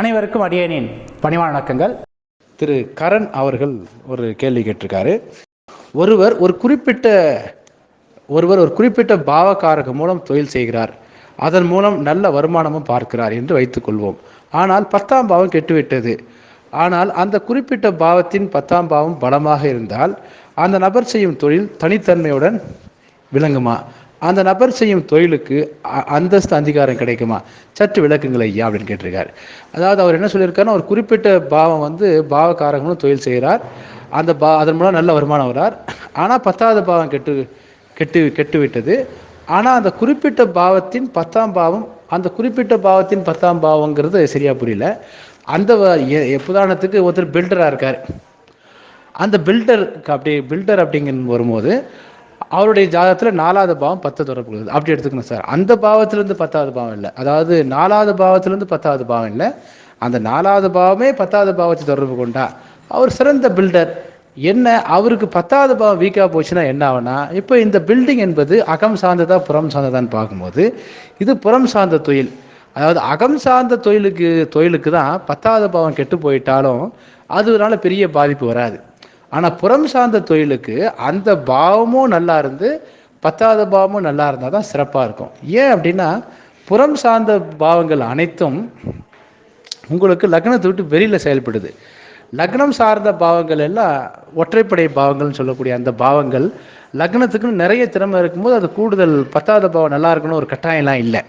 அனைவருக்கும் அடியேனின் பணிவான வணக்கங்கள். திரு கரண் அவர்கள் ஒரு கேள்வி கேட்டிருக்காரு. ஒருவர் ஒரு குறிப்பிட்ட ஒருவர் ஒரு குறிப்பிட்ட பாவகாரகம் மூலம் தொழில் செய்கிறார். அதன் மூலம் நல்ல வருமானமும் பார்க்கிறார் என்று வைத்துக்கொள்வோம் ஆனால் பத்தாம் பாவம் கெட்டுவிட்டது. ஆனால் அந்த குறிப்பிட்ட பாவத்தின் பத்தாம் பாவம் பலமாக இருந்தால் அந்த நபர் செய்யும் தொழில் தனித்தன்மையுடன் விளங்குமா? அந்த நபர் செய்யும் தொழிலுக்கு அ- அந்தஸ்து அங்கீகாரம் கிடைக்குமா? சற்று விளக்குங்கள் ஐயா அப்படின்னு கேட்டிருக்காரு. அதாவது அவர் என்ன சொல்லியிருக்காருன்னா ஒரு குறிப்பிட்ட பாவம் வந்து பாவக்காரங்களும் தொழில் செய்கிறார். அந்த பா அதன் மூலம் நல்ல வருமானம் வரார் ஆனால் பத்தாவது பாவம் கெட்டு கெட்டு கெட்டு விட்டது ஆனால் அந்த குறிப்பிட்ட பாவத்தின் பத்தாம் பாவம் அந்த குறிப்பிட்ட பாவத்தின் பத்தாம் பாவங்கிறது சரியாக புரியல. அந்த எ- எ- உதாரணத்துக்கு ஒருத்தர் பில்டராக இருக்கார். அந்த பில்டர் அப்படி பில்டர் அப்படிங்கிற வரும்போது அவருடைய ஜாதகத்தில் நாலாவது பாவம் பத்து தொடர்பு அப்படி எடுத்துக்கணும் சார். அந்த பாவத்திலேருந்து பத்தாவது பாவம் இல்லை. அதாவது நாலாவது பாவத்திலேருந்து பத்தாவது பாவம் இல்லை. அந்த நாலாவது பாவமே பத்தாவது பாவத்தை தொடர்பு கொண்டா அவர் சிறந்த பில்டர் என்ன? அவருக்கு பத்தாவது பாவம் வீக்காக போச்சுன்னா என்ன ஆகுனா இப்போ இந்த பில்டிங் என்பது அகம் சார்ந்ததா புறம் சார்ந்ததான்னு பார்க்கும்போது இது புறம் சார்ந்த தொழில். அதாவது அகம் சார்ந்த தொழிலுக்கு தொழிலுக்கு தான் பத்தாவது பாவம் கெட்டு போயிட்டாலும் அதனால பெரிய பாதிப்பு வராது. ஆனால் புறம் சார்ந்த தொழிலுக்கு அந்த பாவமும் நல்லா இருந்து பத்தாவது பாவமும் நல்லா இருந்தால் தான் சிறப்பாக இருக்கும். ஏன் அப்படின்னா புறம் சார்ந்த பாவங்கள் அனைத்தும் உங்களுக்கு லக்னத்தை விட்டு வெளியில் செயல்படுது. லக்னம் சார்ந்த பாவங்கள் எல்லாம் ஒற்றைப்படை பாவங்கள்னு சொல்லக்கூடிய அந்த பாவங்கள் லக்னத்துக்குன்னு நிறைய திறமை இருக்கும்போது அது கூடுதல் பத்தாவது பாவம் நல்லா இருக்கணும் ஒரு கட்டாயம்லாம் இல்லை.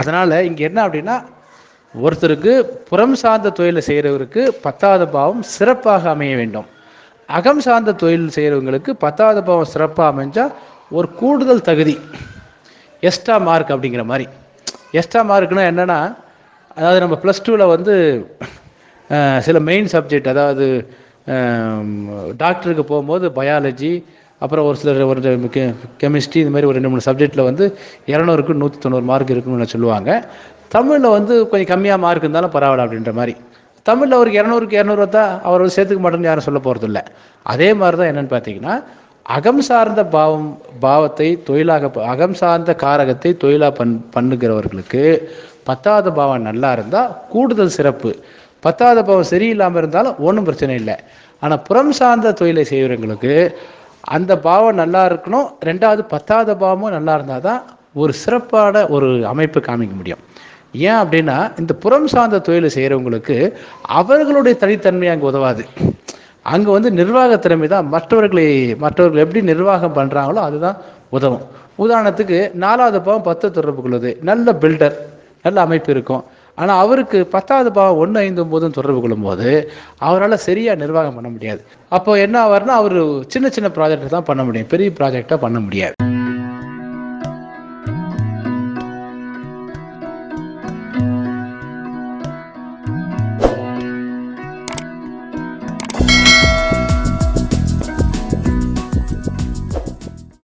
அதனால் இங்கே என்ன அப்படின்னா ஒருத்தருக்கு புறம் சார்ந்த தொழிலை செய்கிறவருக்கு பத்தாவது பாவம் சிறப்பாக அமைய வேண்டும். அகம் சார்ந்த தொழில் செய்கிறவங்களுக்கு பத்தாவது பாவம் சிறப்பாக அமைஞ்சால் ஒரு கூடுதல் தகுதி. எக்ஸ்ட்ரா மார்க் அப்படிங்கிற மாதிரி. எக்ஸ்ட்ரா மார்க்னா என்னென்னா அதாவது நம்ம ப்ளஸ் டூவில் வந்து சில மெயின் சப்ஜெக்ட் அதாவது டாக்டருக்கு போகும்போது பயாலஜி அப்புறம் ஒரு சிலர் ஒரு கெமிஸ்ட்ரி இந்த மாதிரி ஒரு ரெண்டு மூணு சப்ஜெக்டில் வந்து இரநூறுக்கு நூற்றி தொண்ணூறு மார்க் இருக்குன்னு சொல்லுவாங்க. தமிழில் வந்து கொஞ்சம் கம்மியாக மார்க் இருந்தாலும் பரவாயில்ல அப்படின்ற மாதிரி. தமிழில் அவருக்கு இரநூறுக்கு இரநூறு தான் அவர் சேர்த்துக்க மாட்டேன்னு யாரும் சொல்ல போகிறது இல்லை அதே மாதிரி தான் என்னன்னு பார்த்தீங்கன்னா அகம் சார்ந்த பாவம் பாவத்தை தொழிலாக ப- அகம் சார்ந்த காரகத்தை தொழிலாக பண் பண்ணுகிறவர்களுக்கு பத்தாவது பாவம் நல்லா இருந்தால் கூடுதல் சிறப்பு. பத்தாவது பாவம் சரியில்லாமல் இருந்தாலும் ஒன்றும் பிரச்சனை இல்லை. ஆனால் புறம் சார்ந்த தொழிலை செய்கிறவங்களுக்கு அந்த பாவம் நல்லா இருக்கணும். ரெண்டாவது பத்தாவது பாவமும் நல்லா இருந்தால் தான் ஒரு சிறப்பான ஒரு அமைப்பு காமிக்க முடியும். ஏன் அப்படின்னா இந்த புறம் சார்ந்த தொழிலை செய்கிறவங்களுக்கு அவர்களுடைய தனித்தன்மை அங்கே உதவாது. அங்கே வந்து நிர்வாக திறமை தான் மற்றவர்களை மற்றவர்கள் எப்படி நிர்வாகம் பண்ணுறாங்களோ அதுதான் உதவும். உதாரணத்துக்கு நாலாவது பாவம் பத்து தொடர்பு கொள்ளுது நல்ல பில்டர் நல்ல அமைப்பு இருக்கும். ஆனால் அவருக்கு பத்தாவது பாவம் ஒன்று ஐந்து ஒம்போதும் தொடர்பு கொள்ளும்போது அவரால் சரியாக நிர்வாகம் பண்ண முடியாது. அப்போ என்ன ஆவார்னா அவர் சின்ன சின்ன ப்ராஜெக்ட் தான் பண்ண முடியும். பெரிய ப்ராஜெக்டாக பண்ண முடியாது.